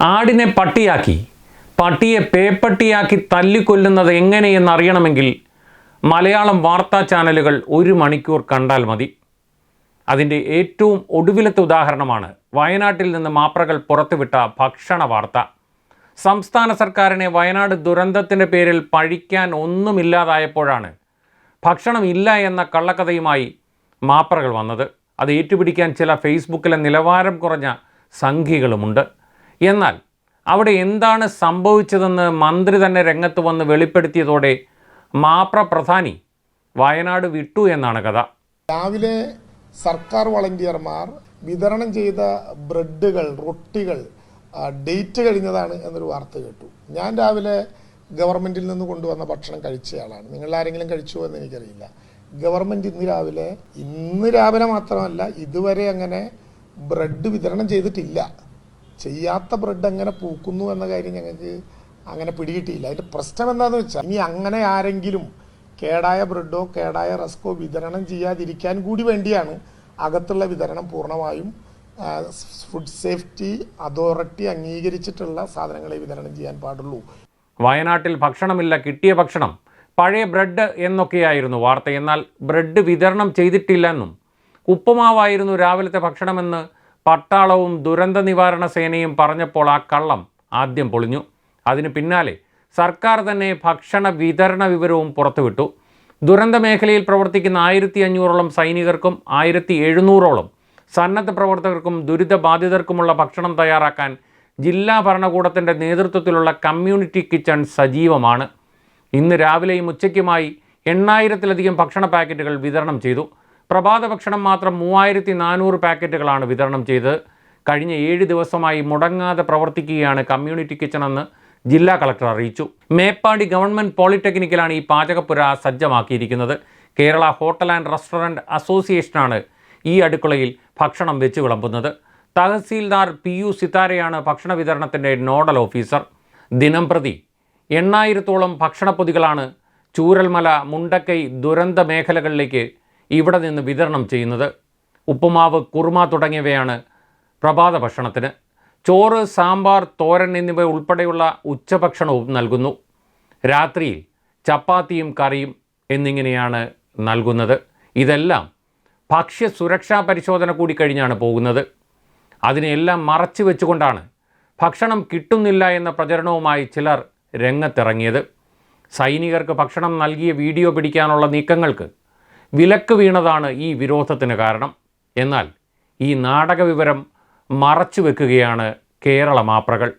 ആടിനെ പട്ടിയാക്കി പട്ടിയെ പേപ്പട്ടിയാക്കി തല്ലിക്കൊല്ലുന്നത് എങ്ങനെയെന്ന് അറിയണമെങ്കിൽ മലയാളം വാർത്താ ചാനലുകൾ ഒരു മണിക്കൂർ കണ്ടാൽ മതി. അതിന്റെ ഏറ്റവും ഒടുവിലത്തെ ഉദാഹരണമാണ് വയനാട്ടിൽ നിന്ന് മാപ്രകൾ പുറത്തുവിട്ട ഭക്ഷണ വാർത്ത. സംസ്ഥാന സർക്കാരിനെ വയനാട് ദുരന്തത്തിന്റെ പേരിൽ പഴിക്കാൻ ഒന്നുമില്ലാതായപ്പോഴാണ് ഭക്ഷണം ഇല്ല എന്ന കള്ളക്കഥയുമായി മാപ്രകൾ വന്നത്. അത് ഏറ്റുപിടിക്കാൻ ചില ഫേസ്ബുക്കിലെ നിലവാരം കുറഞ്ഞ സംഖ്യകളുമുണ്ട്. എന്നാൽ അവിടെ എന്താണ് സംഭവിച്ചതെന്ന് മന്ത്രി തന്നെ രംഗത്ത് വന്ന് വെളിപ്പെടുത്തിയതോടെ മാപ്ര പ്രധാനി വയനാട് വിട്ടു എന്നാണ് കഥ. രാവിലെ സർക്കാർ വളണ്ടിയർമാർ വിതരണം ചെയ്ത ബ്രെഡുകൾ റൊട്ടികൾ ഡേറ്റ് കഴിഞ്ഞതാണ് എന്നൊരു വാർത്ത കേട്ടു. ഞാൻ രാവിലെ ഗവൺമെന്റിൽ നിന്ന് കൊണ്ടുവന്ന ഭക്ഷണം കഴിച്ചയാളാണ്. നിങ്ങൾ ആരെങ്കിലും കഴിച്ചോ എന്ന് എനിക്കറിയില്ല. ഗവൺമെന്റ് ഇന്ന് രാവിലെ ഇന്ന് രാവിലെ മാത്രമല്ല ഇതുവരെ അങ്ങനെ ബ്രെഡ് വിതരണം ചെയ്തിട്ടില്ല. ചെയ്യാത്ത ബ്രെഡ് എങ്ങനെ പൂക്കുന്നു എന്ന കാര്യം ഞങ്ങൾക്ക് അങ്ങനെ പിടികിട്ടിയില്ല. അതിന്റെ പ്രശ്നം എന്താണെന്ന് വെച്ചാൽ ഇനി അങ്ങനെ ആരെങ്കിലും കേടായ ബ്രെഡോ കേടായ റസ്കോ വിതരണം ചെയ്യാതിരിക്കാൻ കൂടി വേണ്ടിയാണ് അകത്തുള്ള വിതരണം പൂർണമായും ഫുഡ് സേഫ്റ്റി അതോറിറ്റി അംഗീകരിച്ചിട്ടുള്ള സാധനങ്ങളെ വിതരണം ചെയ്യാൻ പാടുള്ളൂ. വയനാട്ടിൽ ഭക്ഷണമില്ല കിട്ടിയ ഭക്ഷണം. പഴയ ബ്രെഡ് എന്നൊക്കെയായിരുന്നു വാർത്ത. എന്നാൽ ബ്രെഡ് വിതരണം ചെയ്തിട്ടില്ലെന്നും ഉപ്പുമാവായിരുന്നു രാവിലത്തെ ഭക്ഷണമെന്ന് പട്ടാളവും ദുരന്ത നിവാരണ സേനയും പറഞ്ഞപ്പോൾ ആ കള്ളം ആദ്യം പൊളിഞ്ഞു. അതിന് പിന്നാലെ സർക്കാർ തന്നെ ഭക്ഷണ വിതരണ വിവരവും പുറത്തുവിട്ടു. ദുരന്ത മേഖലയിൽ പ്രവർത്തിക്കുന്ന ആയിരത്തി അഞ്ഞൂറോളം സൈനികർക്കും ആയിരത്തി എഴുന്നൂറോളം സന്നദ്ധ പ്രവർത്തകർക്കും ദുരിതബാധിതർക്കുമുള്ള ഭക്ഷണം തയ്യാറാക്കാൻ ജില്ലാ ഭരണകൂടത്തിന്റെ നേതൃത്വത്തിലുള്ള കമ്മ്യൂണിറ്റി കിച്ചൺ സജീവമാണ്. ഇന്ന് രാവിലെയും ഉച്ചയ്ക്കുമായി എണ്ണായിരത്തിലധികം ഭക്ഷണ പാക്കറ്റുകൾ വിതരണം ചെയ്തു. പ്രഭാത ഭക്ഷണം മാത്രം മൂവായിരത്തി നാനൂറ് പാക്കറ്റുകളാണ് വിതരണം ചെയ്ത് കഴിഞ്ഞ ഏഴ് ദിവസമായി മുടങ്ങാതെ പ്രവർത്തിക്കുകയാണ് കമ്മ്യൂണിറ്റി കിച്ചൺ എന്ന് ജില്ലാ കളക്ടർ അറിയിച്ചു. മേപ്പാടി ഗവൺമെന്റ് പോളിടെക്നിക്കിലാണ് ഈ പാചകപ്പുര സജ്ജമാക്കിയിരിക്കുന്നത്. കേരള ഹോട്ടൽ ആൻഡ് റെസ്റ്റോറന്റ് അസോസിയേഷനാണ് ഈ അടുക്കളയിൽ ഭക്ഷണം വെച്ച് വിളമ്പുന്നത്. തഹസീൽദാർ പി യു സിതാരയാണ് ഭക്ഷണ വിതരണത്തിന്റെ നോഡൽ ഓഫീസർ. ദിനം പ്രതി എണ്ണായിരത്തോളം ഭക്ഷണപ്പൊതികളാണ് ചൂരൽമല മുണ്ടക്കൈ ദുരന്ത മേഖലകളിലേക്ക് ഇവിടെ നിന്ന് വിതരണം ചെയ്യുന്നത് ഉപ്പുമാവ് കുറുമ തുടങ്ങിയവയാണ് പ്രഭാത ഭക്ഷണത്തിന്. ചോറ് സാമ്പാർ തോരൻ എന്നിവ ഉൾപ്പെടെയുള്ള ഉച്ചഭക്ഷണവും നൽകുന്നു. രാത്രിയിൽ ചപ്പാത്തിയും കറിയും എന്നിങ്ങനെയാണ് നൽകുന്നത്. ഇതെല്ലാം ഭക്ഷ്യ സുരക്ഷാ പരിശോധന കൂടി കഴിഞ്ഞാണ് പോകുന്നത്. അതിനെല്ലാം മറച്ചു വെച്ചുകൊണ്ടാണ് ഭക്ഷണം കിട്ടുന്നില്ല എന്ന പ്രചരണവുമായി ചിലർ രംഗത്തിറങ്ങിയത്. സൈനികർക്ക് ഭക്ഷണം നൽകിയ വീഡിയോ പിടിക്കാനുള്ള നീക്കങ്ങൾക്ക് വിലക്ക് വീണതാണ് ഈ വിരോധത്തിന് കാരണം. എന്നാൽ ഈ നാടക വിവരം മറച്ചു വെക്കുകയാണ് കേരള മാപ്രകൾ